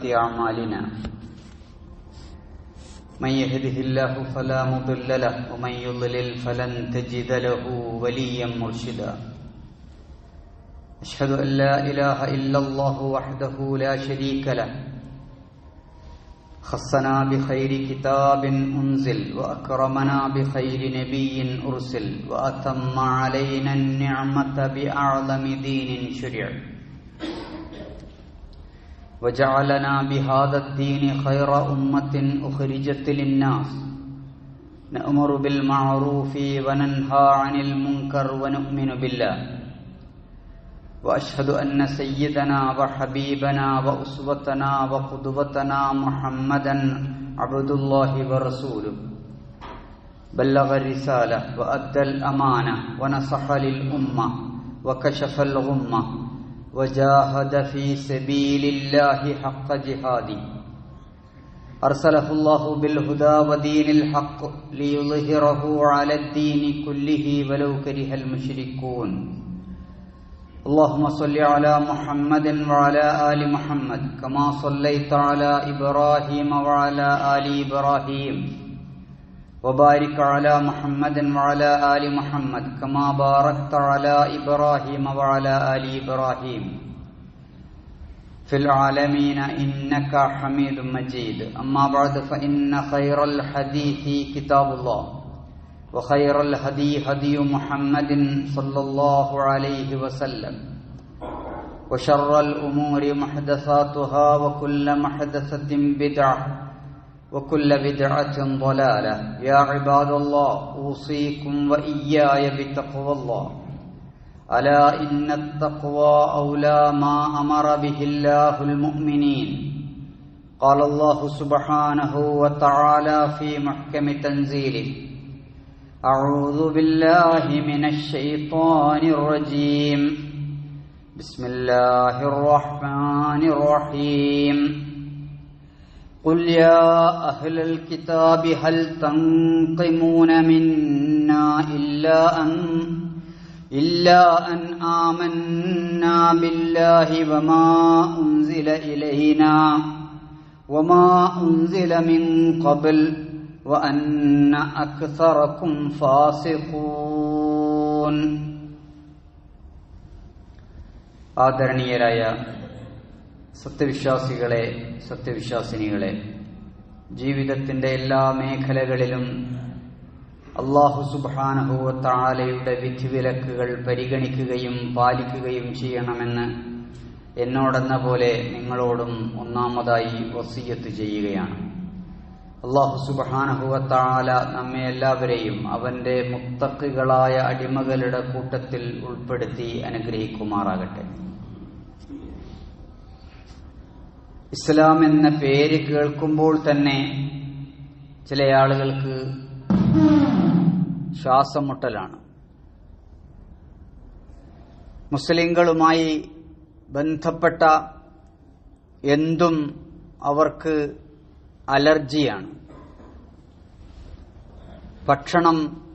وسيئات أعمالنا. من يهده الله فلا مضل له ومن يضلل فلن تجد له وليا مرشدا. أشهد أن لا إله إلا الله وحده لا شريك له. خصنا بخير كتاب أنزل وأكرمنا بخير نبي أرسل وأتم علينا النعمة بأعظم دين شرع. وجعلنا بهذا الدين خير أمة أخرجت للناس. نأمر بالمعروف وننهى عن المنكر ونؤمن بالله. وأشهد أن سيدنا وحبيبنا وأسوتنا وقدوتنا محمدا عبد الله ورسوله. بلغ الرسالة وأدى الأمانة ونصح للأمة وكشف الغمة وجاهد في سبيل الله حق جهاده. أرسله الله بالهدى ودين الحق ليظهره على الدين كله ولو كره المشركون. اللهم صل على محمد وعلى آل محمد كما صليت على إبراهيم وعلى آل إبراهيم. وبارك على محمد وعلى آل محمد كما باركت على إبراهيم وعلى آل إبراهيم. في العالمين إنك حميد مجيد. أما بعد فإن خير الحديث كتاب الله وخير الهدي هدي محمد صلى الله عليه وسلم وشر الأمور محدثاتها وكل محدثة بدعة وكل بدعة ضلالة. يا عباد الله أوصيكم وإياي بتقوى الله. ألا إن التقوى أولى ما أمر به الله المؤمنين. قال الله سبحانه وتعالى في محكم تنزيله أعوذ بالله من الشيطان الرجيم. بسم الله الرحمن الرحيم. قل يا أهل الكتاب هل تنقمون منا إلا أن إلا أن آمنا بالله وما أنزل إلينا وما أنزل من قبل وأن أكثركم فاسقون ആദരണീയരായ സത്യവിശ്വാസികളെ സത്യവിശ്വാസിനികളെ ജീവിതത്തിന്റെ എല്ലാ മേഖലകളിലും അള്ളാഹു സുബാനഹുവത്താലയുടെ വിധിവിലക്കുകൾ പരിഗണിക്കുകയും പാലിക്കുകയും ചെയ്യണമെന്ന് എന്നോടെന്ന പോലെ നിങ്ങളോടും ഒന്നാമതായി വസീയത്ത് ചെയ്യുകയാണ്. അള്ളാഹു സുബാനഹുവത്താല നമ്മെ എല്ലാവരെയും അവന്റെ മുത്തക്കുകളായ അടിമകളുടെ കൂട്ടത്തിൽ ഉൾപ്പെടുത്തി അനുഗ്രഹിക്കുമാറാകട്ടെ. ഇസ്ലാം എന്ന പേര് കേൾക്കുമ്പോൾ തന്നെ ചില ആളുകൾക്ക് ശ്വാസം മുട്ടലാണ് മുസ്ലിങ്ങളുമായി ബന്ധപ്പെട്ട എന്തും അവർക്ക് അലർജിയാണ്. ഭക്ഷണം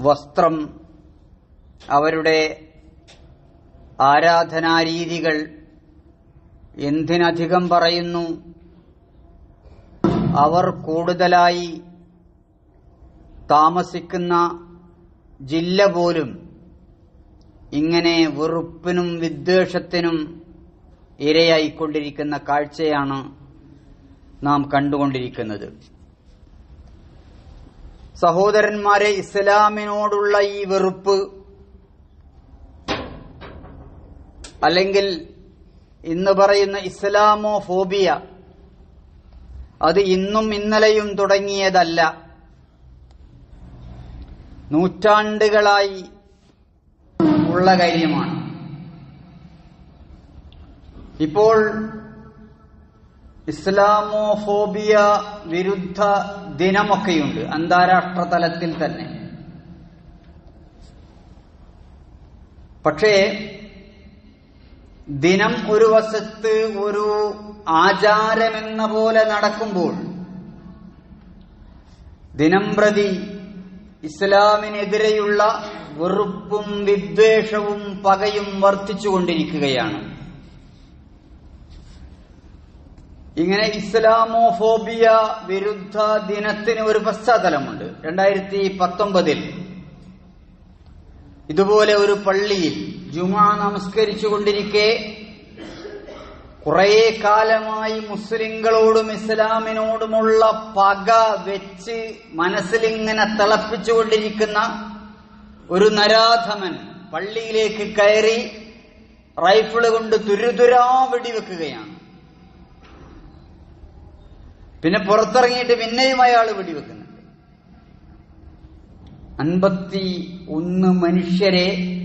വസ്ത്രം അവരുടെ ആരാധനാരീതികൾ എന്തിനധികം പറയുന്നു? അവർ കൂടുതലായി താമസിക്കുന്ന ജില്ല പോലും ഇങ്ങനെ വെറുപ്പിനും വിദ്വേഷത്തിനും ഇരയായിക്കൊണ്ടിരിക്കുന്ന കാഴ്ചയാണ് നാം കണ്ടുകൊണ്ടിരിക്കുന്നത്. സഹോദരന്മാരെ ഇസ്ലാമിനോടുള്ള ഈ വെറുപ്പ് അല്ലെങ്കിൽ ഇന്ന് പറയുന്ന ഇസ്ലാമോ ഫോബിയ അത് ഇന്നും ഇന്നലെയും തുടങ്ങിയതല്ല. നൂറ്റാണ്ടുകളായി ഉള്ള കാര്യമാണ്. ഇപ്പോൾ ഇസ്ലാമോഫോബിയ വിരുദ്ധ ദിനമൊക്കെയുണ്ട്. അന്താരാഷ്ട്ര തലത്തിൽ തന്നെ. പക്ഷേ ദിനം ഒരു വശത്ത് ഒരു ആചാരമെന്ന പോലെ നടക്കുമ്പോൾ ദിനം പ്രതി ഇസ്ലാമിനെതിരെയുള്ള വെറുപ്പും വിദ്വേഷവും പകയും വർദ്ധിച്ചുകൊണ്ടിരിക്കുകയാണ് ഇങ്ങനെ ഇസ്ലാമോഫോബിയ വിരുദ്ധ ദിനത്തിന് ഒരു പശ്ചാത്തലമുണ്ട്. രണ്ടായിരത്തി പത്തൊമ്പതിൽ ഇതുപോലെ ഒരു പള്ളിയിൽ ജുമാ നമസ്കരിച്ചുകൊണ്ടിരിക്കെ. കുറേ കാലമായി മുസ്ലിങ്ങളോടും ഇസ്ലാമിനോടുമുള്ള പക വെച്ച് മനസ്സിലിങ്ങനെ തിളപ്പിച്ചുകൊണ്ടിരിക്കുന്ന ഒരു നരാധമൻ പള്ളിയിലേക്ക് കയറി റൈഫിൾ കൊണ്ട് തുരുതുരാ വെടിവെക്കുകയാണ്. പിന്നെ പുറത്തിറങ്ങിയിട്ട് പിന്നെയും അയാൾ വെടിവെക്കുന്നുണ്ട്. അൻപത്തി ഒന്ന് മനുഷ്യരെ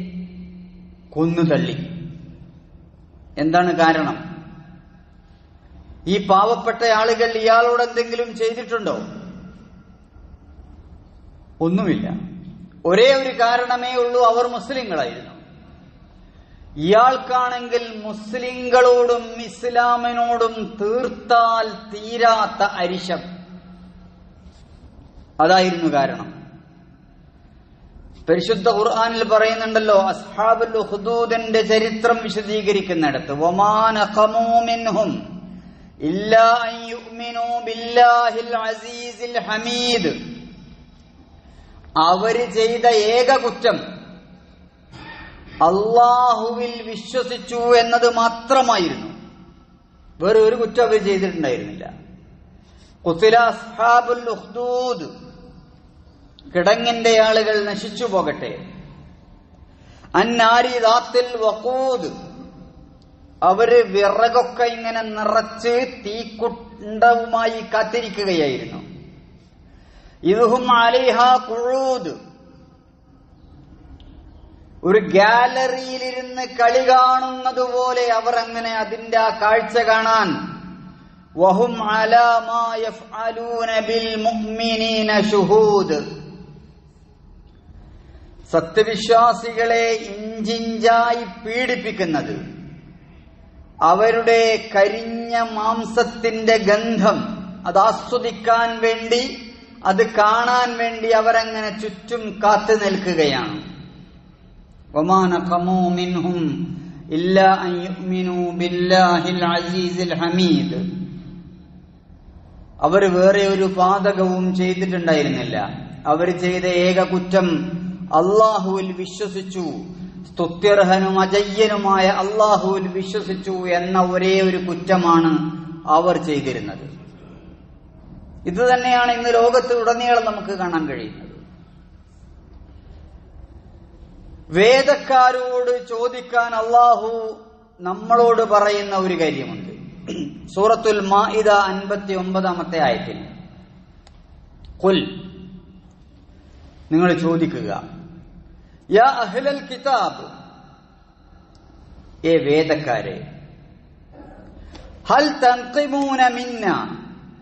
കൊന്നു തള്ളി എന്താണ് കാരണം? ഈ പാവപ്പെട്ട ആളുകൾ ഇയാളോട് എന്തെങ്കിലും ചെയ്തിട്ടുണ്ടോ? ഒന്നുമില്ല. ഒരേ ഒരു കാരണമേ ഉള്ളൂ അവർ മുസ്ലിങ്ങളായിരുന്നു. ഇയാൾക്കാണെങ്കിൽ മുസ്ലിങ്ങളോടും ഇസ്ലാമിനോടും തീർത്താൽ തീരാത്ത അരിശം. അതായിരുന്നു കാരണം. പരിശുദ്ധ ഖുർആാനിൽ പറയുന്നുണ്ടല്ലോ അസ്ഹാബുൽ ഹുദൂദിന്റെ ചരിത്രം വിശദീകരിക്കുന്നിടത്ത് ഹമീദ്. അവർ ചെയ്ത ഏക കുറ്റം അള്ളാഹുവിൽ വിശ്വസിച്ചു എന്നത് മാത്രമായിരുന്നു. വേറെ ഒരു കുറ്റം അവർ ചെയ്തിട്ടുണ്ടായിരുന്നില്ല. കുത്തില അസ്ഹാബുൽ ഉഖ്ദൂദ് കിടങ്ങിന്റെ ആളുകൾ നശിച്ചു പോകട്ടെ. അന്നാരി ദാത്തിൽ വഖൂദ്. അവർ വിറകൊക്കെ ഇങ്ങനെ നിറച്ച് തീക്കുണ്ടവുമായി കാത്തിരിക്കുകയായിരുന്നു. ഇതുഹും അലിഹ കുഴൂത് ഒരു ഗാലറിയിലിരുന്ന് കളി കാണുന്നത് പോലെ അവർ അങ്ങനെ അതിന്റെ ആ കാഴ്ച കാണാൻ. വഹും അലാമാ യഫ്അലൂന ബിൽ മുഅ്മിനീന ശുഹൂദ് സത്യവിശ്വാസികളെ ഇഞ്ചിഞ്ചായി പീഡിപ്പിക്കുന്നത് അവരുടെ കരിഞ്ഞ മാംസത്തിന്റെ ഗന്ധം അത് ആസ്വദിക്കാൻ വേണ്ടി അത് കാണാൻ വേണ്ടി അവരങ്ങനെ ചുറ്റും കാത്തു നിൽക്കുകയാണ്. ഹമീദ്. അവർ വേറെ ഒരു പാതകവും ചെയ്തിട്ടുണ്ടായിരുന്നില്ല. അവർ ചെയ്ത ഏക കുറ്റം അള്ളാഹുവിൽ വിശ്വസിച്ചു. സ്തുത്യർഹനും അജയ്യനുമായ അള്ളാഹുവിൽ വിശ്വസിച്ചു എന്ന ഒരേ ഒരു കുറ്റമാണ് അവർ ചെയ്തിരുന്നത്. ഇത് തന്നെയാണ് ഇന്ന് ലോകത്ത് ഉടനീളം നമുക്ക് കാണാൻ കഴിയുന്നത്. വേദക്കാരോട് ചോദിക്കാൻ അള്ളാഹു നമ്മളോട് പറയുന്ന ഒരു കാര്യമുണ്ട്. സൂറത്തുൽ മാഇദ അൻപത്തി ഒമ്പതാമത്തെ ആയത്തിൽ. കുൽ നിങ്ങൾ ചോദിക്കുക. കിതാബ്. ഏ വേദക്കാരെ ഹൽ തൻഖിമൂന മിന്ന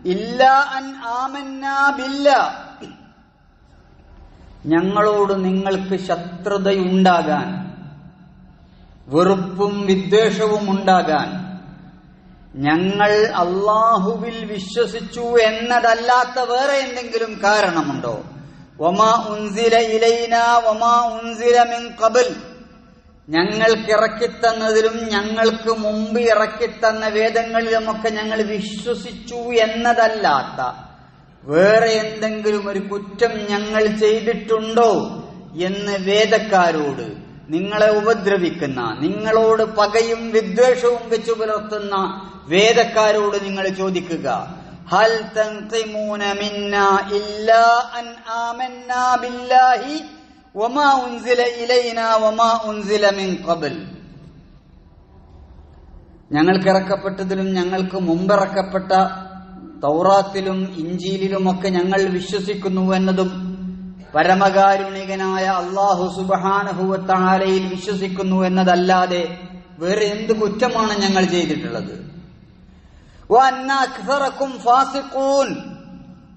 ഇല്ല അൻ ആമന്ന ബില്ല. ഞങ്ങളോട് നിങ്ങൾക്ക് ശത്രുതയുണ്ടാകാൻ വെറുപ്പും വിദ്വേഷവും ഉണ്ടാകാൻ ഞങ്ങൾ അള്ളാഹുവിൽ വിശ്വസിച്ചു എന്നതല്ലാത്ത വേറെ എന്തെങ്കിലും കാരണമുണ്ടോ? വമാ ഉൻസില ഇലൈന ഉൻസില മിൻ ഞങ്ങൾക്ക് ഇറക്കിത്തന്നതിലും ഞങ്ങൾക്ക് മുമ്പ് ഇറക്കിത്തന്ന വേദങ്ങളിലുമൊക്കെ ഞങ്ങൾ വിശ്വസിച്ചു എന്നതല്ലാത്ത വേറെ എന്തെങ്കിലും ഒരു കുറ്റം ഞങ്ങൾ ചെയ്തിട്ടുണ്ടോ എന്ന് വേദക്കാരോട് നിങ്ങളെ ഉപദ്രവിക്കുന്ന നിങ്ങളോട് പകയും വിദ്വേഷവും വെച്ചു പുലർത്തുന്ന വേദക്കാരോട് നിങ്ങൾ ചോദിക്കുക. ഉൻസില മിൻ ഖബൽ ഞങ്ങൾക്ക് മുമ്പിറക്കപ്പെട്ട തൗറാത്തിലും ഇഞ്ചിയിലുമൊക്കെ ഞങ്ങൾ വിശ്വസിക്കുന്നു എന്നതും പരമകാരുണികനായ അള്ളാഹു സുബഹാനഹുവത്താലയിൽ വിശ്വസിക്കുന്നു എന്നതല്ലാതെ വേറെ എന്ത് കുറ്റമാണ് ഞങ്ങൾ ചെയ്തിട്ടുള്ളത്? ഫാസിഖൂൻ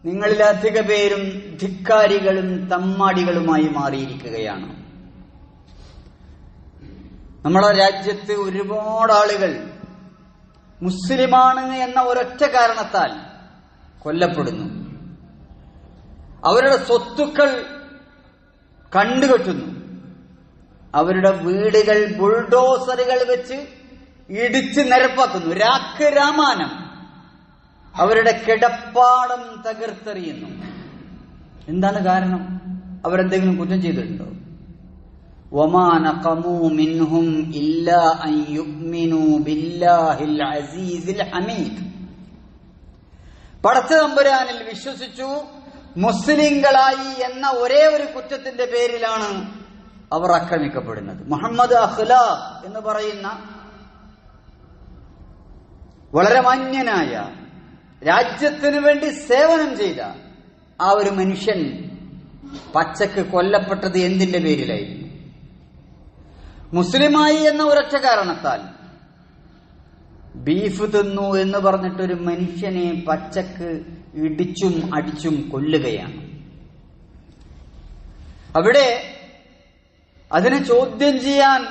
നിങ്ങളിൽ അധിക പേരും ധിക്കാരികളും തമ്മാടികളുമായി മാറിയിരിക്കുകയാണ്. നമ്മുടെ രാജ്യത്ത് ഒരുപാട് ആളുകൾ മുസ്ലിമാണ് എന്ന ഒരൊറ്റ കാരണത്താൽ കൊല്ലപ്പെടുന്നു. അവരുടെ സ്വത്തുക്കൾ കണ്ടുകെട്ടുന്നു. അവരുടെ വീടുകൾ ബുൾഡോസറുകൾ വെച്ച് ഇടിച്ച് നിരപ്പാക്കുന്നു. രാക്ക് രാമാനം. അവരുടെ കിടപ്പാടം തകർത്തെറിയുന്നു. എന്താണ് കാരണം? അവരെന്തെങ്കിലും കുറ്റം ചെയ്തിട്ടുണ്ടോ? പടച്ച തമ്പുരാനിൽ വിശ്വസിച്ചു മുസ്ലിങ്ങളായി എന്ന ഒരേ ഒരു കുറ്റത്തിന്റെ പേരിലാണ് അവർ ആക്രമിക്കപ്പെടുന്നത്. മുഹമ്മദ് അഹ്ല എന്ന് പറയുന്ന വളരെ മാന്യനായ രാജ്യത്തിനു വേണ്ടി സേവനം ചെയ്ത ആ ഒരു മനുഷ്യൻ പച്ചക്ക് കൊല്ലപ്പെട്ടത് എന്തിന്റെ പേരിലായിരുന്നു മുസ്ലിമായി എന്ന ഒരൊറ്റ കാരണത്താൽ ബീഫ് തിന്നു എന്ന് പറഞ്ഞിട്ടൊരു മനുഷ്യനെ പച്ചക്ക് ഇടിച്ചും അടിച്ചും കൊല്ലുകയാണ്. അവിടെ അതിനെ ചോദ്യം ചെയ്യാൻ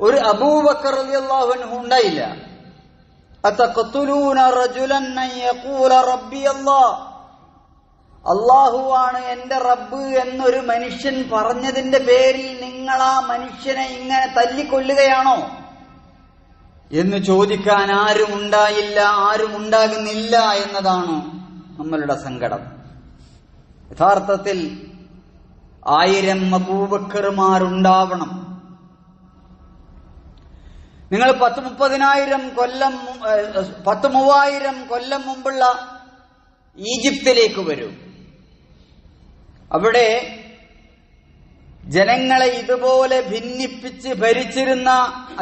ഒരു അബൂബക്കർ അൻഹു ഉണ്ടായില്ല അതഖതുലൂന റജുലൻ അൻ യഖൂല റബ്ബി അല്ലാഹ് അള്ളാഹുവാണ് എന്റെ റബ്ബ് എന്നൊരു മനുഷ്യൻ പറഞ്ഞതിന്റെ പേരിൽ നിങ്ങൾ ആ മനുഷ്യനെ ഇങ്ങനെ തല്ലിക്കൊല്ലുകയാണോ? എന്ന് ചോദിക്കാൻ ആരും ഉണ്ടായില്ല ആരും ഉണ്ടാകുന്നില്ല എന്നതാണ് നമ്മളുടെ സങ്കടം. യഥാർത്ഥത്തിൽ ആയിരം അബൂബക്കർമാരുണ്ടാവണം. നിങ്ങൾ പത്ത് മുപ്പതിനായിരം കൊല്ലം പത്ത് മൂവായിരം കൊല്ലം മുമ്പുള്ള ഈജിപ്തിലേക്ക് വരും. അവിടെ ജനങ്ങളെ ഇതുപോലെ ഭിന്നിപ്പിച്ച് ഭരിച്ചിരുന്ന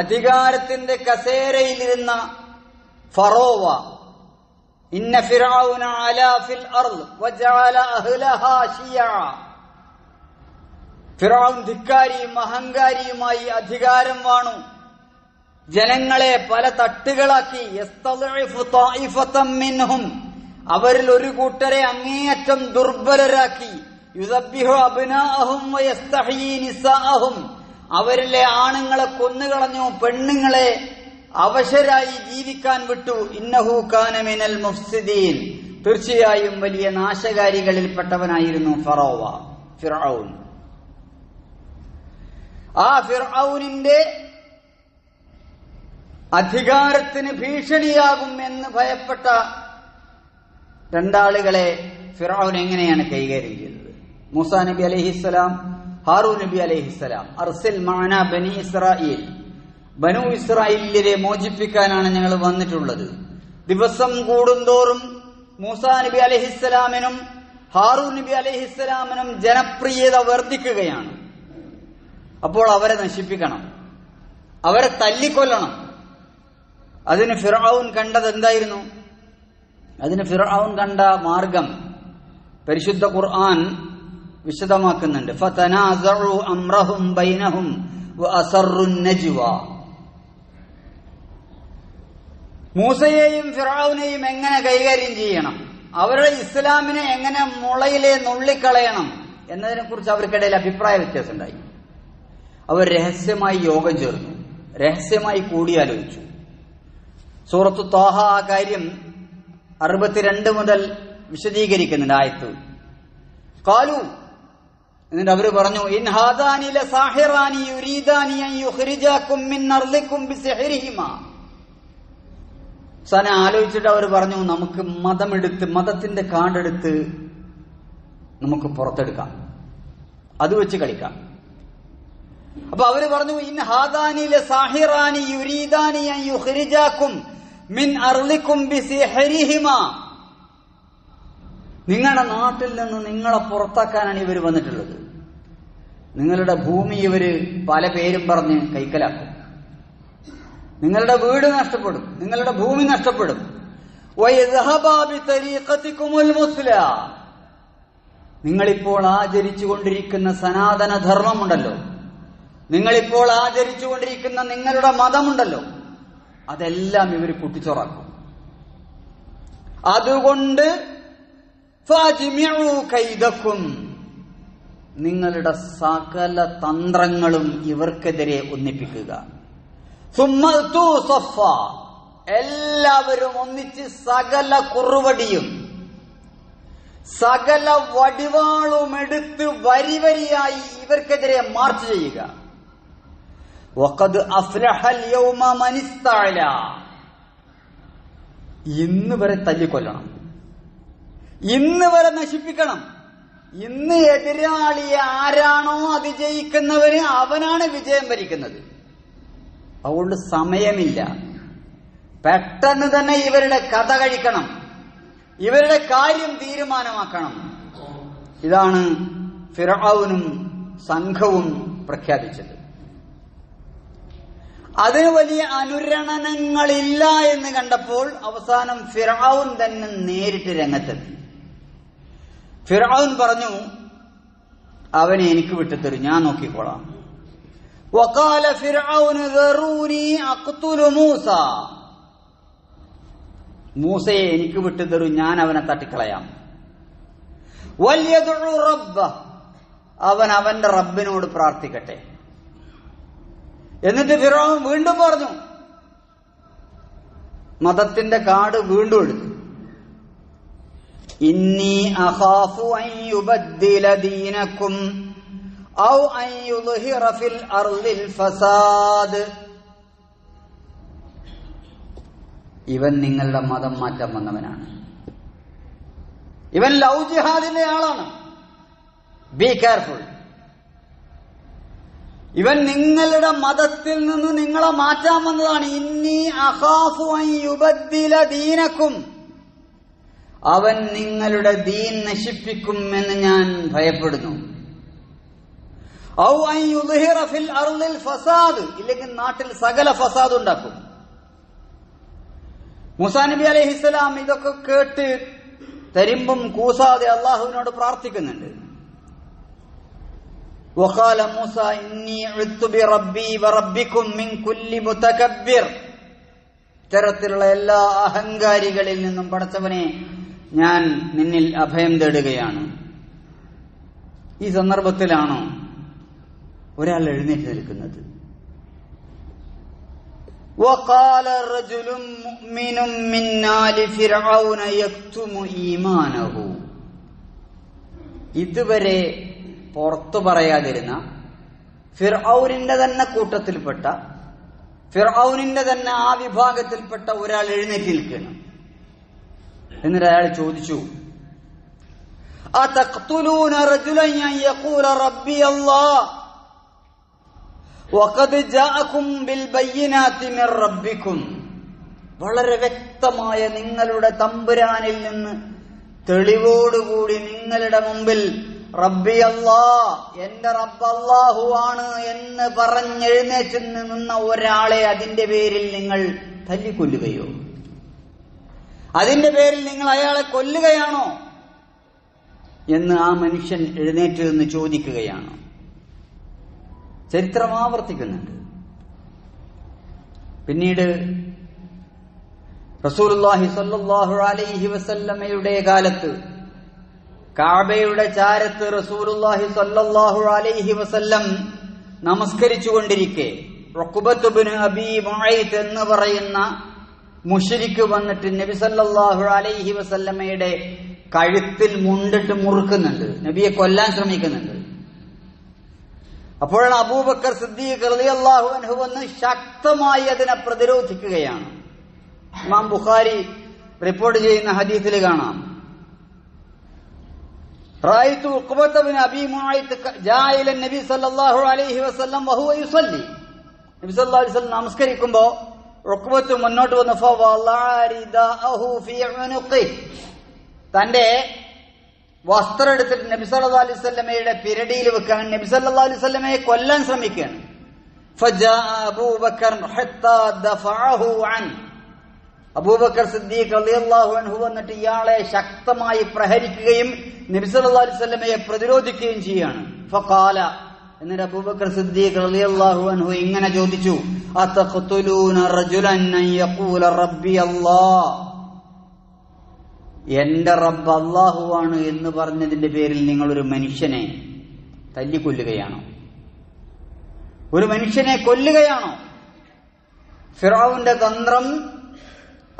അധികാരത്തിന്റെ കസേരയിലിരുന്ന ഫറോവ ഇന്ന ഫിറഔന അലാ ഫിൽ അഹ്ലഹാ ശിയാ ധിക്കാരിയും അഹങ്കാരിയുമായി അധികാരം വാണു. ജനങ്ങളെ പല തട്ടുകളാക്കി. മിൻഹും. അവരിൽ ഒരു കൂട്ടരെ അങ്ങേയറ്റം ദുർബലരാക്കി. നിസാഅഹും. അവരിലെ ആണുങ്ങളെ കൊന്നുകളഞ്ഞു പെണ്ണുങ്ങളെ അവശരായി ജീവിക്കാൻ വിട്ടു. ഇന്നഹു കാന മിനൽ മുഫ്സിദീൻ. തീർച്ചയായും വലിയ നാശകാരികളിൽപ്പെട്ടവനായിരുന്നു ഫറോവ ഫിറൌൻ ആ ഫിർഔനിന്റെ അധികാരത്തിന് ഭീഷണിയാകും എന്ന് ഭയപ്പെട്ട രണ്ടാളുകളെ ഫിറൌൻ എങ്ങനെയാണ് കൈകാര്യം ചെയ്തത്? മൂസാ നബി അലഹിസ്സലാം ഹാറൂ നബി അലഹിസ്സലാം അർസിൽ മാന ബനി ഇസ്രായേൽ ബനു ഇസ്രായേലിനെ മോചിപ്പിക്കാനാണ് ഞങ്ങൾ വന്നിട്ടുള്ളത്. ദിവസം കൂടുന്തോറും മൂസാ നബി അലഹിസ്സലാമിനും ഹാറൂ നബി അലഹിസ്സലാമിനും ജനപ്രിയത വർദ്ധിക്കുകയാണ്. അപ്പോൾ അവരെ നശിപ്പിക്കണം. അവരെ തല്ലിക്കൊല്ലണം. അതിന് ഫിറൌൻ കണ്ടത് എന്തായിരുന്നു? അതിന് ഫിറൌൻ കണ്ട മാർഗം പരിശുദ്ധ ഖുർആൻ വിശദമാക്കുന്നുണ്ട്. അംറഹും ബൈനഹും മൂസയെയും ഫിറാവിനെയും എങ്ങനെ കൈകാര്യം ചെയ്യണം? അവരുടെ ഇസ്ലാമിനെ എങ്ങനെ മുളയിലെ നുള്ളിക്കളയണം എന്നതിനെ കുറിച്ച് അവർക്കിടയിൽ അഭിപ്രായ വ്യത്യാസം ഉണ്ടായി അവർ രഹസ്യമായി യോഗം ചേർന്നു. രഹസ്യമായി കൂടിയാലോചിച്ചു. സൂറത്തു താഹ ആ കാര്യം അറുപത്തിരണ്ട് മുതൽ വിശദീകരിക്കുന്നുണ്ട് ആയത്ത്. കാലു എന്നിട്ട് അവർ പറഞ്ഞു ആലോചിച്ചിട്ട് അവർ പറഞ്ഞു നമുക്ക് മതമെടുത്ത് മതത്തിന്റെ കാടെടുത്ത് നമുക്ക് പുറത്തെടുക്കാം. അത് വെച്ച് കളിക്കാം. അപ്പൊ അവർ പറഞ്ഞു ഇൻ ഹാദാനിലെ സാഹിറാനി യുരീദാനി അൻ യുഖ്രിജാക്കും മിൻ നിങ്ങളുടെ നാട്ടിൽ നിന്ന് നിങ്ങളെ പുറത്താക്കാനാണ് ഇവർ വന്നിട്ടുള്ളത്. നിങ്ങളുടെ ഭൂമി ഇവർ പല പേരും പറഞ്ഞ് കൈക്കലാക്കും. നിങ്ങളുടെ വീട് നഷ്ടപ്പെടും. നിങ്ങളുടെ ഭൂമി നഷ്ടപ്പെടും. നിങ്ങളിപ്പോൾ ആചരിച്ചുകൊണ്ടിരിക്കുന്ന സനാതന ധർമ്മമുണ്ടല്ലോ നിങ്ങളിപ്പോൾ ആചരിച്ചുകൊണ്ടിരിക്കുന്ന നിങ്ങളുടെ മതമുണ്ടല്ലോ. അതെല്ലാം ഇവർ കുട്ടിച്ചോറാക്കും അതുകൊണ്ട് കൈതക്കും നിങ്ങളുടെ സകല തന്ത്രങ്ങളും ഇവർക്കെതിരെ ഒന്നിപ്പിക്കുക. എല്ലാവരും ഒന്നിച്ച് സകല കുറുവടിയും സകല വടിവാളും എടുത്ത് വരിവരിയായി ഇവർക്കെതിരെ മാർച്ച് ചെയ്യുക. വഖദ് അഫ്ലഹൽ യൗമ മനിസ്തഅല. ഇന്ന് വരെ തല്ലിക്കൊല്ലണം. ഇന്ന് വരെ നശിപ്പിക്കണം. ഇന്ന് എതിരാളി ആരാണോ അതിജയിക്കുന്നവര് അവനാണ് വിജയം ഭരിക്കുന്നത്. അതുകൊണ്ട് സമയമില്ല. പെട്ടെന്ന് തന്നെ ഇവരുടെ കഥ കഴിക്കണം. ഇവരുടെ കാര്യം തീരുമാനമാക്കണം. ഇതാണ് ഫിറാവുനും സംഘവും പ്രഖ്യാപിച്ചത്. അതിന് വലിയ അനുരണനങ്ങളില്ല എന്ന് കണ്ടപ്പോൾ അവസാനം ഫിറാവുൻ തന്നെ നേരിട്ട് രംഗത്തെത്തി. ഫിറാവുൻ പറഞ്ഞു അവനെ എനിക്ക് വിട്ടുത്തരും ഞാൻ നോക്കിക്കോളാം. വക്കാല ഫിറാവുന് മൂസ. മൂസയെ എനിക്ക് വിട്ടുതരും ഞാൻ അവനെ തട്ടിക്കളയാം. വലിയതുള്ളു റബ്ബ. അവൻ അവന്റെ റബ്ബിനോട് പ്രാർത്ഥിക്കട്ടെ. എന്നിട്ട് ഫിറോൻ വീണ്ടും പറഞ്ഞു മതത്തിന്റെ കാട് വീണ്ടും എടുത്തു. ഇന്നി അഖാഫു ഔ ഫിൽ ഫസാദ്. ഇവൻ നിങ്ങളുടെ മതം മാറ്റം വന്നവനാണ്. ഇവൻ ലവ് ജിഹാദിന്റെ ആളാണ്. ബി കെയർഫുൾ ഇവൻ നിങ്ങളുടെ മതത്തിൽ നിന്ന് നിങ്ങളെ മാറ്റാൻ വന്നതാണ്. ഇന്നി അഹാഫു യുബദ്ദില ദീനക്കും. അവൻ നിങ്ങളുടെ ദീൻ നശിപ്പിക്കും എന്ന് ഞാൻ ഭയപ്പെടുന്നു. ഔ ഫിൽ അർദിൽ ഫസാദ്. ഇല്ലെങ്കിൽ നാട്ടിൽ സകല ഫസാദ് ഉണ്ടാക്കും. മുസാ നബി അലൈഹിസ്സലാം ഇതൊക്കെ കേട്ട് തരിമ്പും കൂസാതെ അള്ളാഹുവിനോട് പ്രാർത്ഥിക്കുന്നുണ്ട്. وقال موسى إني عذت بربي وربكم من كل متكبر ഇത്തരത്തിലുള്ള എല്ലാ അഹങ്കാരികളിൽ നിന്നും പടച്ചവനെ ഞാൻ നിന്നിൽ അഭയം തേടുകയാണ് ഈ സന്ദർഭത്തിലാണോ ഒരാൾ എഴുന്നേറ്റ് നിൽക്കുന്നത് وقال رجل مؤمن من آل فرعون يكتم إيمانه ഇതുവരെ പുറത്തു പറയാതിരുന്ന ഫിർഔനിന്റെ തന്നെ കൂട്ടത്തിൽപ്പെട്ട ഫിർഔനിന്റെ തന്നെ ആ വിഭാഗത്തിൽപ്പെട്ട ഒരാൾ എഴുന്നേറ്റ് നിൽക്കണം എന്നിട്ട് അയാൾ ചോദിച്ചു أتقتلون رجلا أن يقول ربي الله وقد جاءكم بالبينات من ربكم വളരെ വ്യക്തമായ നിങ്ങളുടെ തമ്പുരാനിൽ നിന്ന് തെളിവോടുകൂടി നിങ്ങളുടെ മുമ്പിൽ റബ്ബി അല്ലാ എന്റെ റബ്ബല്ലാഹു ആണ് എന്ന് പറഞ്ഞെഴുന്നേറ്റ് നിന്ന ഒരാളെ അതിന്റെ പേരിൽ നിങ്ങൾ തല്ലിക്കൊല്ലുകയോ? അതിന്റെ പേരിൽ നിങ്ങൾ അയാളെ കൊല്ലുകയാണോ? എന്ന് ആ മനുഷ്യൻ എഴുന്നേറ്റ് നിന്ന് ചോദിക്കുകയാണ്. ചരിത്രം ആവർത്തിക്കുന്നുണ്ട്. പിന്നീട് റസൂലുള്ളാഹി സ്വല്ലല്ലാഹു അലൈഹി വസല്ലമയുടെ കാലത്ത് കാബയുടെ ചാരത്ത് റസൂലുല്ലാഹി സ്വല്ലല്ലാഹു അലൈഹി വസല്ലം നമസ്കരിച്ചുകൊണ്ടിരിക്കെ. റക്കുബത്തുബിന് അബി മായിത്ത് എന്ന് പറയുന്ന മുഷരിക്ക് വന്നിട്ട് നബി സല്ലല്ലാഹു അലൈഹി വസല്ലമയുടെ കഴുത്തിൽ മുണ്ടിട്ട് മുറുക്കുന്നുണ്ട്. നബിയെ കൊല്ലാൻ ശ്രമിക്കുന്നുണ്ട്. അപ്പോഴാണ് അബൂബക്കർ സിദ്ദീഖ് റളിയല്ലാഹു അൻഹു വന്ന് ശക്തമായി അതിനെ പ്രതിരോധിക്കുകയാണ്. ഇമാം ബുഖാരി റിപ്പോർട്ട് ചെയ്യുന്ന ഹദീസിൽ കാണാം. رأيت عقبة بن أبي معيط جاء إلى النبي صلى الله عليه وسلم وهو يصلي നബി സല്ലല്ലാഹു അലൈഹി വസല്ലം നമസ്കരിക്കുമ്പോ ഉഖ്ബത്ത് മുന്നോട്ട് വന്ന് ഫവളഅ റിദാഅഹു ഫീ ഉനുഖി തന്റെ വസ്ത്രം എടുത്തിട്ട് നബി സല്ലല്ലാഹു അലൈഹി വസല്ലമയുടെ പിരടിയിൽ വെക്കാൻ നബി സല്ലല്ലാഹു അലൈഹി വസല്ലമയെ കൊല്ലാൻ ശ്രമിക്കുകയാണ് فجاء أبو بكر حتى دفعه عنه അബൂബക്കർ സിദ്ദീഖ് റളിയല്ലാഹു അൻഹു വന്നിട്ട് ഇയാളെ ശക്തമായി പ്രഹരിക്കുകയും നബി അലൈഹി പ്രതിരോധിക്കുകയും ചെയ്യാണ്. എന്നിട്ട് അബൂബക്കർ റളിയല്ലാഹു അൻഹു ഇങ്ങനെ ചോദിച്ചു റജുലൻ യഖൂല എന്റെ റബ്ബ് അള്ളാഹുവാണ് എന്ന് പറഞ്ഞതിന്റെ പേരിൽ നിങ്ങൾ ഒരു മനുഷ്യനെ തല്ലിക്കൊല്ലുകയാണോ? ഒരു മനുഷ്യനെ കൊല്ലുകയാണോ? ഫിറാവുന്റെ തന്ത്രം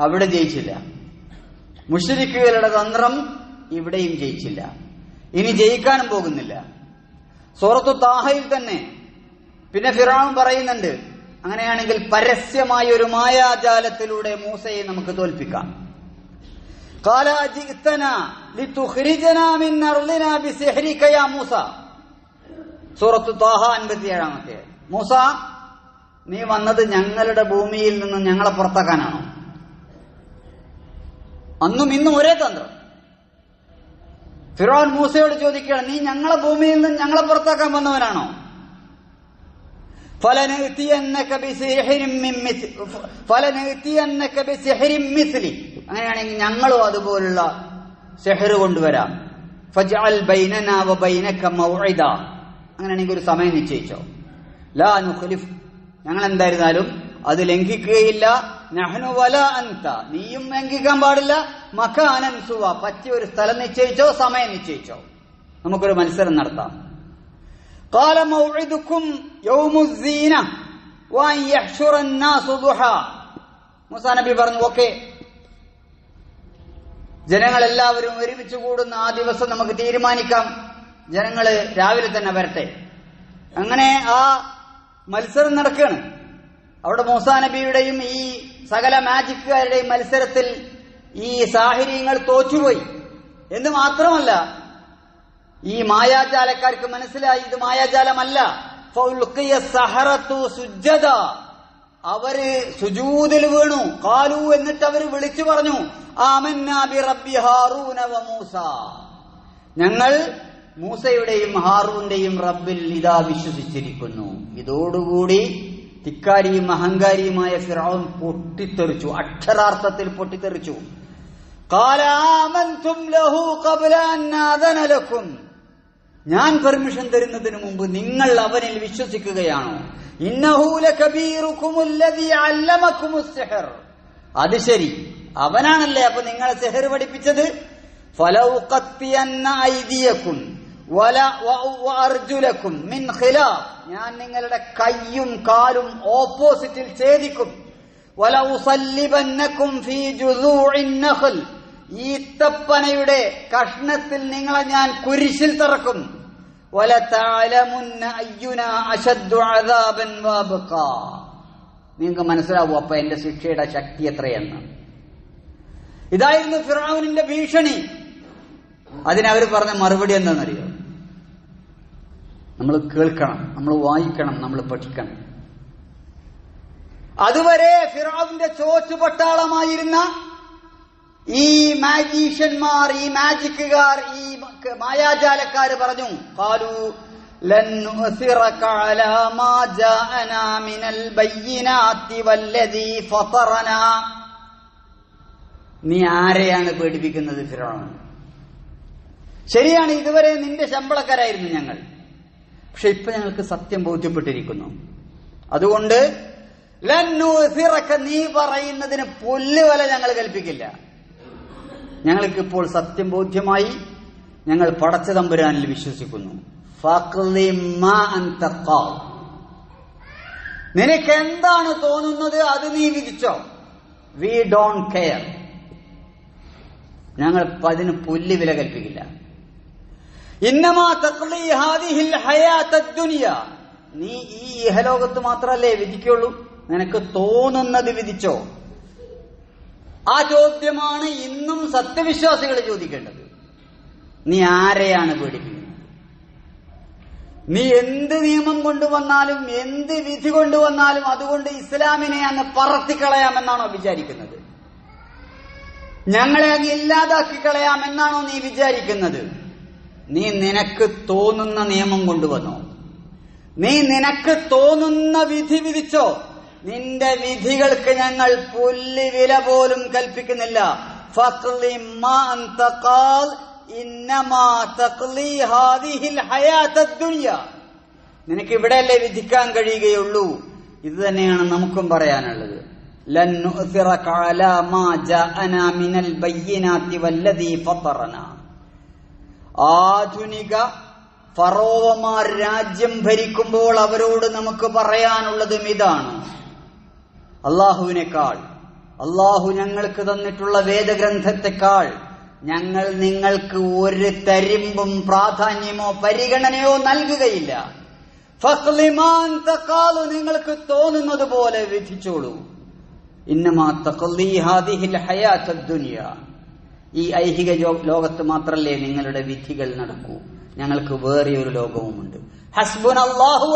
അവിടെ ജയിച്ചില്ല. മുഷരിക്കുകളുടെ തന്ത്രം ഇവിടെയും ജയിച്ചില്ല. ഇനി ജയിക്കാനും പോകുന്നില്ല. സൂറത്തു താഹയിൽ തന്നെ പിന്നെ ഫിറാവും പറയുന്നുണ്ട് അങ്ങനെയാണെങ്കിൽ പരസ്യമായ ഒരു മായാജാലത്തിലൂടെ മൂസയെ നമുക്ക് തോൽപ്പിക്കാം. മൂസ നീ വന്നത് ഞങ്ങളുടെ ഭൂമിയിൽ നിന്ന് ഞങ്ങളെ പുറത്താക്കാനാണോ? അന്നും ഇന്നും ഒരേ തന്ത്രം. ഫിറോൻ മൂസയോട് ചോദിക്കുകയാണ് നീ ഞങ്ങളെ ഭൂമിയിൽ നിന്ന് ഞങ്ങളെ പുറത്താക്കാൻ വന്നവനാണോ? അങ്ങനെയാണെങ്കിൽ ഞങ്ങളും അതുപോലുള്ള സെഹറ് കൊണ്ടുവരാം. അങ്ങനെയാണെങ്കിൽ ഒരു സമയം നിശ്ചയിച്ചോ. ലാ നുഖലിഫ് ഞങ്ങൾ എന്തായിരുന്നാലും അത് ലംഘിക്കുകയില്ല നഹ്നു വല അൻത നീയും ലംഘിക്കാൻ പാടില്ല മക്കാനൻ സുവ പറ്റിയ ഒരു സ്ഥലം നിശ്ചയിച്ചോ സമയം നിശ്ചയിച്ചോ നമുക്കൊരു മത്സരം നടത്താം قال موعدكم يوم الزينة وأن يحشر الناس ضحى മൂസാ നബി പറഞ്ഞു ഓക്കെ ജനങ്ങൾ എല്ലാവരും ഒരുമിച്ച് കൂടുന്ന ആ ദിവസം നമുക്ക് തീരുമാനിക്കാം ജനങ്ങള് രാവിലെ തന്നെ വരട്ടെ അങ്ങനെ ആ മത്സരം നടക്കുകയാണ് അവിടെ മൂസാ നബിയുടെയും ഈ സകല മാജിക്കുകാരുടെയും മത്സരത്തിൽ ഈ സാഹചര്യങ്ങൾ തോറ്റുപോയി. എന്ന് മാത്രമല്ല ഈ മായാജാലക്കാർക്ക് മനസ്സിലായി ഇത് മായാജാലമല്ല. അവർ സുജൂതിൽ വീണു. കാലു എന്നിട്ട് അവർ വിളിച്ചു പറഞ്ഞു മൂസ. ഞങ്ങൾ മൂസയുടെയും ഹാറൂന്റെയും റബ്ബിൽ ഇതാ വിശ്വസിച്ചിരിക്കുന്നു. ഇതോടുകൂടി ധിക്കാരിയും അഹങ്കാരിയുമായ ഫിറോൻ പൊട്ടിത്തെറിച്ചു. അക്ഷരാർത്ഥത്തിൽ പൊട്ടിത്തെറിച്ചു. കാലാമന്തും ഞാൻ പെർമിഷൻ തരുന്നതിന് മുമ്പ് നിങ്ങൾ അവനിൽ വിശ്വസിക്കുകയാണോ? അത് ശരി. അവനാണല്ലേ അപ്പൊ നിങ്ങളെ സെഹർ പഠിപ്പിച്ചത്? ഫലൗക്കത്തിയന്ന ഐതിയക്കും അർജുലക്കും മിൻ ഖിലാഫ്. ഞാൻ നിങ്ങളുടെ കയ്യും കാലും ഓപ്പോസിറ്റിൽ ഛേദിക്കും. വല ഉസല്ലിബന്നക്കും ഫീ ജുസൂഇൻ നഖൽ. ഈത്തപ്പനയുടെ കഷ്ണത്തിൽ നിങ്ങളെ ഞാൻ കുരിശിൽ തറക്കും. വല വലതഅലമുന്ന അയ്യുന അശദ്ദു അദാബൻ വബഖ നിങ്ങൾക്ക് മനസ്സിലാവും അപ്പൊ എന്റെ ശിക്ഷയുടെ ശക്തി എത്രയെന്ന്. ഇതായിരുന്നു ഫിറാവുനിന്റെ ഭീഷണി. അതിനവർ പറഞ്ഞ മറുപടി എന്താണെന്നറിയോ? നമ്മൾ കേൾക്കണം നമ്മൾ വായിക്കണം നമ്മൾ പഠിക്കണം. അതുവരെ ഫിറാവിന്റെ ചോച്ചു പട്ടാളമായിരുന്ന ഈ മാജീഷ്യന്മാർ ഈ മാജിക്കുകാർ ഈ മായാജാലക്കാർ പറഞ്ഞു കാലു നീ ആരെയാണ് പേടിപ്പിക്കുന്നത് ഫിറോൺ ശരിയാണ് ഇതുവരെ നിന്റെ ശമ്പളക്കാരായിരുന്നു ഞങ്ങൾ. പക്ഷെ ഇപ്പൊ ഞങ്ങൾക്ക് സത്യം ബോധ്യപ്പെട്ടിരിക്കുന്നു. അതുകൊണ്ട് നീ പറയുന്നതിന് പുല്ലുവല ഞങ്ങൾ കൽപ്പിക്കില്ല. ഞങ്ങൾക്ക് ഇപ്പോൾ സത്യം ബോധ്യമായി ഞങ്ങൾ പടച്ച തമ്പുരാനിൽ വിശ്വസിക്കുന്നു. നിനക്ക് എന്താണ് തോന്നുന്നത് അത് നീ വിധിച്ചോ? We don't care. ഞങ്ങൾ അതിന് പുല്ല് വില കൽപ്പിക്കില്ല. ഇന്നമാ നീ ഈ ഇഹലോകത്ത് മാത്രല്ലേ വിധിക്കുള്ളൂ? നിനക്ക് തോന്നുന്നത് വിധിച്ചോ? ആ ചോദ്യമാണ് ഇന്നും സത്യവിശ്വാസികൾ ചോദിക്കേണ്ടത്. നീ ആരെയാണ് പേടിക്കുന്നത് നീ എന്ത് നിയമം കൊണ്ടുവന്നാലും എന്ത് വിധി കൊണ്ടുവന്നാലും അതുകൊണ്ട് ഇസ്ലാമിനെ അങ്ങ് പറത്തിക്കളയാമെന്നാണോ വിചാരിക്കുന്നത്? ഞങ്ങളെ അങ്ങ് ഇല്ലാതാക്കി കളയാമെന്നാണോ നീ വിചാരിക്കുന്നത്? നീ നിനക്ക് തോന്നുന്ന നിയമം കൊണ്ടുവന്നോ? നീ നിനക്ക് തോന്നുന്ന വിധി വിധിച്ചോ? നിന്റെ വിധികൾക്ക് ഞങ്ങൾ പുല്ല് വില പോലും കൽപ്പിക്കുന്നില്ല. നിനക്ക് ഇവിടെയല്ലേ വിധിക്കാൻ കഴിയുകയുള്ളൂ? ഇത് തന്നെയാണ് നമുക്കും പറയാനുള്ളത്. ലൻ കാല മാ ജാഅനാ മിനൽ ബയ്യനാത്തി വല്ലദീ ഫത്തറനാ ആധുനിക ഫറോവമാർ രാജ്യം ഭരിക്കുമ്പോൾ അവരോട് നമുക്ക് പറയാനുള്ളതും ഇതാണ്. അള്ളാഹുവിനേക്കാൾ അള്ളാഹു ഞങ്ങൾക്ക് തന്നിട്ടുള്ള വേദഗ്രന്ഥത്തെക്കാൾ ഞങ്ങൾ നിങ്ങൾക്ക് ഒരു തരിമ്പും പ്രാധാന്യമോ പരിഗണനയോ നൽകുകയില്ല. ഫഖ്ലിമാൻ തഖാലു നിങ്ങൾക്ക് തോന്നുന്നത് പോലെ വിധിച്ചോളൂ. ഇന്നമാ തഖ്ലി ഹാദിഹിൽ ഹയാത്തദ് ദുനിയ. ഈ ഐഹിക ലോകത്ത് മാത്രല്ലേ നിങ്ങളുടെ വിധികൾ നടക്കൂ? ഞങ്ങൾക്ക് വേറെ ഒരു ലോകവുമുണ്ട് ഹസ്ബുൻ അള്ളാഹു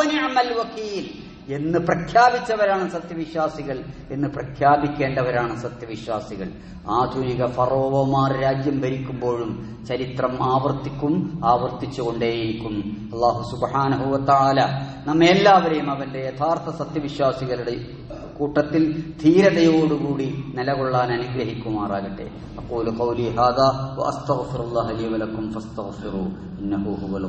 വക്കീൽ. എന്ന് പ്രഖ്യാപിച്ചവരാണ് സത്യവിശ്വാസികൾ എന്ന് പ്രഖ്യാപിക്കേണ്ടവരാണ് സത്യവിശ്വാസികൾ. ആധുനിക ഫറോവമാർ രാജ്യം ഭരിക്കുമ്പോഴും ചരിത്രം ആവർത്തിക്കും ആവർത്തിച്ചുകൊണ്ടേയിരിക്കും. അള്ളാഹു സുബാനഹുവത്താല നമ്മെ എല്ലാവരെയും അവന്റെ യഥാർത്ഥ സത്യവിശ്വാസികളുടെ കൂട്ടത്തിൽ ധീരതയോടുകൂടി നിലകൊള്ളാൻ അനുഗ്രഹിക്കുമാറാകട്ടെ. അപ്പോൾ ഖൗലി ഹാദാ വഅസ്തഗ്ഫിറുല്ലാഹ ലി വലക്കും ഇന്നഹു ഹുവൽ